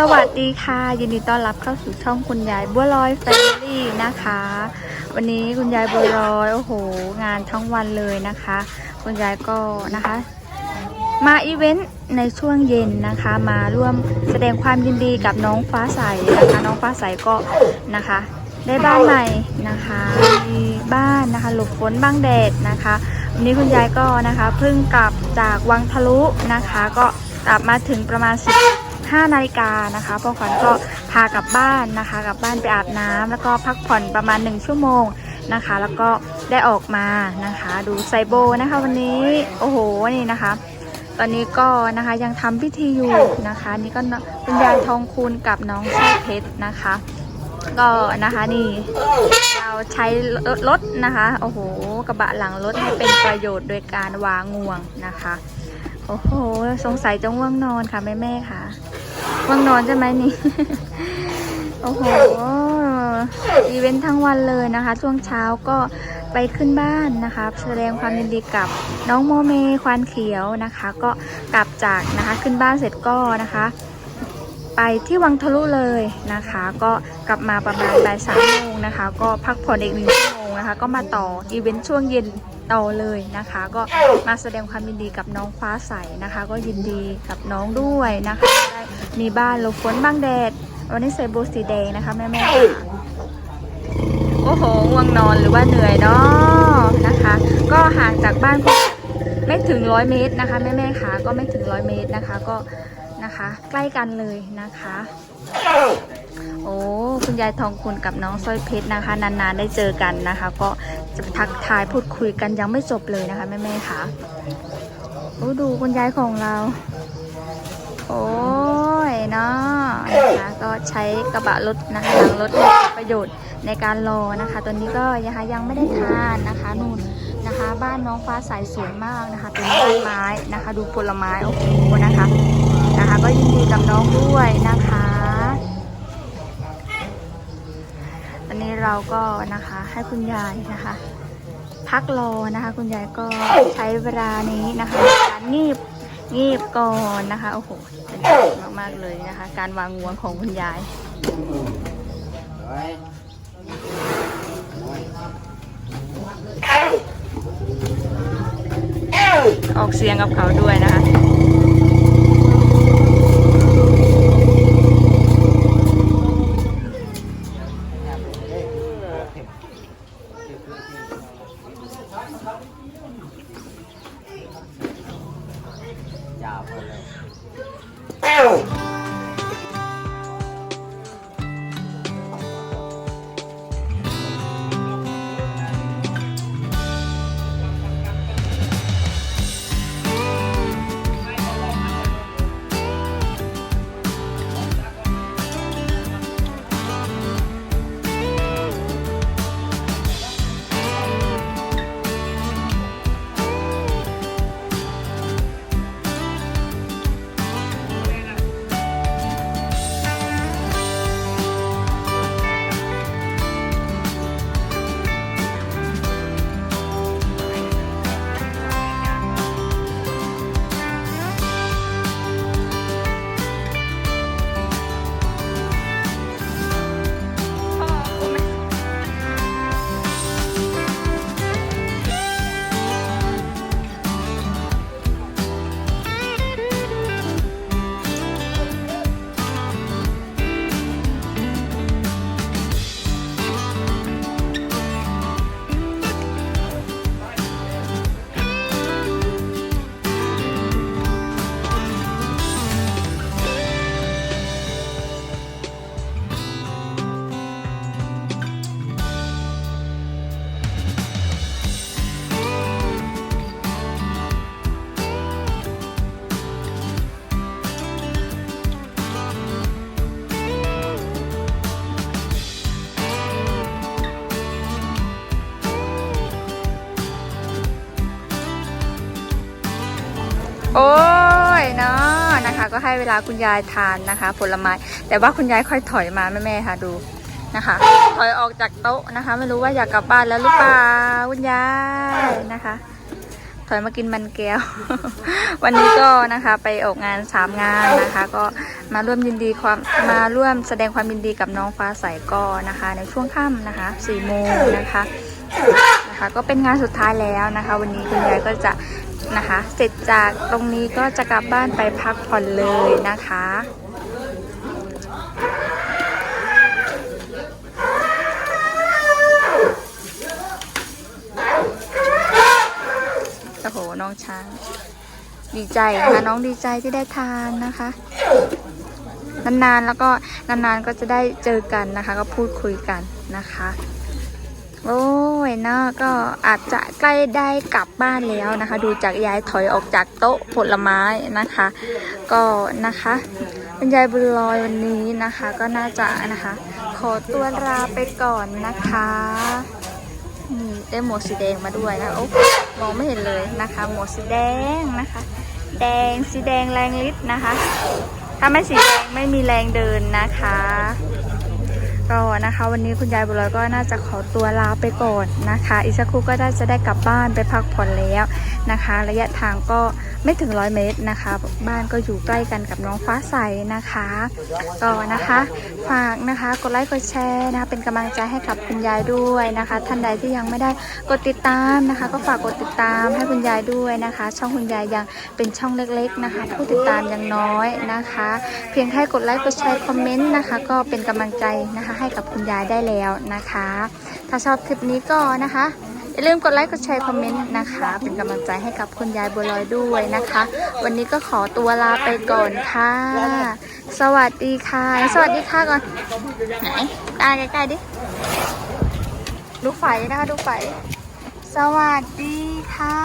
สวัสดีค่ะ ยินดีต้อนรับเข้าสู่ช่องคุณยายบัวลอยแฟมิลี่นะคะ วันนี้คุณยายบัวลอยโอ้โห งานทั้งวันเลยนะคะ คุณยายก็นะคะ มาอีเวนต์ในช่วงเย็นนะคะ มาร่วมแสดงความยินดีกับน้องฟ้าใสนะคะ น้องฟ้าใสก็นะคะ ได้บ้านใหม่นะคะมีบ้านนะคะ หลบฝนบังแดดนะคะวันนี้คุณยายก็นะคะเพิ่งกลับจากวังทะลุนะคะ ก็กลับมาถึงประมาณ 15นาฬิกานะคะพ่อขวัญก็พากลับบ้านนะคะ กลับบ้านไปอาบน้ำแล้วก็พักผ่อนประมาณ 1 ชั่วโมงนะคะ แล้วก็ได้ออกมานะคะ ดูไซโบนะคะวันนี้โอ้โหนี่นะคะ ตอนนี้ก็นะคะยังทำพิธีอยู่นะคะ นี่ก็คุณยายทองคูณกับน้องสร้อเพชรนะคะ ก็นะคะนี่เราใช้รถนะคะ โอ้โห กระบะหลังรถให้เป็นประโยชน์โดยการวางงวงนะคะ โอ้โห สงสัยจะง่วงนอนค่ะแม่แม่ค่ะ ง่วงนอนใช่ไหมนี่ โอ้โห อีเวนต์ทั้งวันเลยนะคะ ช่วงเช้าก็ไปขึ้นบ้านนะคะ แสดงความยินดีกับน้องโมเมควานเขียวนะคะ ก็กลับจากนะคะขึ้นบ้านเสร็จก็นะคะ ไปที่วังทะลุเลยนะคะ ก็กลับมาประมาณบ่ายสามโมงนะคะ ก็พักผ่อนอีกหนึ่งชั่วโมงนะคะ ก็มาต่ออีเวนต์ช่วงเย็นต่อเลยนะคะ ก็มาแสดงความยินดีกับน้องฟ้าใสนะคะ ก็ยินดีกับน้องด้วยนะคะได้ มีบ้านหลบฝนบ้างแดด วันนี้ใส่โบว์สีแดงนะคะแม่แม่ค่ะโอ้โหง่วงนอนหรือว่าเหนื่อยเนาะนะคะ ก็ห่างจากบ้านไม่ถึงร้อยเมตรนะคะแม่แม่ค่ะก็ไม่ถึงร้อยเมตรนะคะก็นะคะ ใกล้กันเลยนะคะ โอ้คุณยายทองคุณกับน้องสร้อยเพชรนะคะ นานๆได้เจอกันนะคะ ก็จะทักทายพูดคุยกันยังไม่จบเลยนะคะแม่ๆค่ะโอ้ดูคุณยายของเรา โอ้ เนาะนะคะก็ใช้กระบะรถนะคะหลังรถให้ประโยชน์ในการรอนะคะ ตัวนี้ก็นะคะยังไม่ได้ทานนะคะนู่นนะคะ บ้านน้องฟ้าใสสวยมากนะคะเป็นต้นไม้นะคะ ดูผลไม้โอ้โหนะคะนะคะ ก็ยินดีกับน้องด้วยนะคะตอนนี้เราก็นะคะให้คุณยายนะคะ พักรอนะคะ คุณยายก็ใช้เวลานี้นะคะในการงีบ งีบก่อนนะคะ โอ้โหเป็นเกียรติมากๆเลยนะคะ การวางงวงของคุณยายออกเสียงกับเขาด้วยนะคะ โอ้ยเนาะนะคะ ก็ให้เวลาคุณยายทานนะคะ ผลไม้ แต่ว่าคุณยายค่อยถอยมาแม่ๆค่ะดูนะคะ ถอยออกจากโต๊ะนะคะ ไม่รู้ว่าอยากกลับบ้านแล้วหรือเปล่าคุณยายนะคะ ถอยมากินมันแก้ว วันนี้ก็นะคะ ไปออกงานสามงานนะคะ ก็มาร่วมยินดีความมาร่วมแสดงความยินดีกับน้องฟ้าใสก็นะคะ ในช่วงค่ำนะคะ4โมงนะคะนะคะ ก็เป็นงานสุดท้ายแล้วนะคะ วันนี้คุณยายก็จะ นะคะ เสร็จจากตรงนี้ก็จะกลับบ้านไปพักผ่อนเลยนะคะโอ้โหน้องช้าง ดีใจนะคะน้องดีใจที่ได้ทานนะคะ นานๆแล้วก็นานๆก็จะได้เจอกันนะคะ ก็พูดคุยกันนะคะ โอ้ยนาะก็อาจจะใกล้ได้กลับบ้านแล้วนะคะ ดูจากยายถอยออกจากโต๊ะผลไม้นะคะ ก็นะคะคุณยายบุญลอยวันนี้นะคะ ก็น่าจะนะคะ ขอตัวลาไปก่อนนะคะนี่ได้หมวกสีแดงมาด้วยนะโอ้มองไม่เห็นเลยนะคะ หมวกสีแดงนะคะ แดงสีแดงแรงฤทธิ์นะคะ ถ้าไม่สีแดงไม่มีแรงเดินนะคะ ก็นะคะ วันนี้คุณยายบุญลอยก็น่าจะขอตัวลาไปก่อนนะคะ อีกสักครู่ก็ได้จะได้กลับบ้านไปพักผ่อนแล้ว นะคะ ระยะทางก็ไม่ถึงร้อยเมตรนะคะ บ้านก็อยู่ใกล้กันกับน้องฟ้าใสนะคะ ก็นะคะฝากนะคะกดไลค์กดแชร์นะคะเป็นกำลังใจให้กับคุณยายด้วยนะคะ ท่านใดที่ยังไม่ได้กดติดตามนะคะ ก็ฝากกดติดตามให้คุณยายด้วยนะคะ ช่องคุณยายยังเป็นช่องเล็กๆนะคะ ผู้ติดตามยังน้อยนะคะ เพียงแค่กดไลค์กดแชร์คอมเมนต์นะคะ ก็เป็นกำลังใจนะคะให้กับคุณยายได้แล้วนะคะ ถ้าชอบคลิปนี้ก็นะคะ อย่าลืมกดไลค์กดแชร์คอมเมนต์นะคะ เป็นกำลังใจให้กับคุณยายบัวลอยด้วยนะคะ วันนี้ก็ขอตัวลาไปก่อนค่ะ สวัสดีค่ะ สวัสดีค่ะก่อนไหนตาใกล้ๆดิดูไฟนะคะดูไฟสวัสดีค่ะ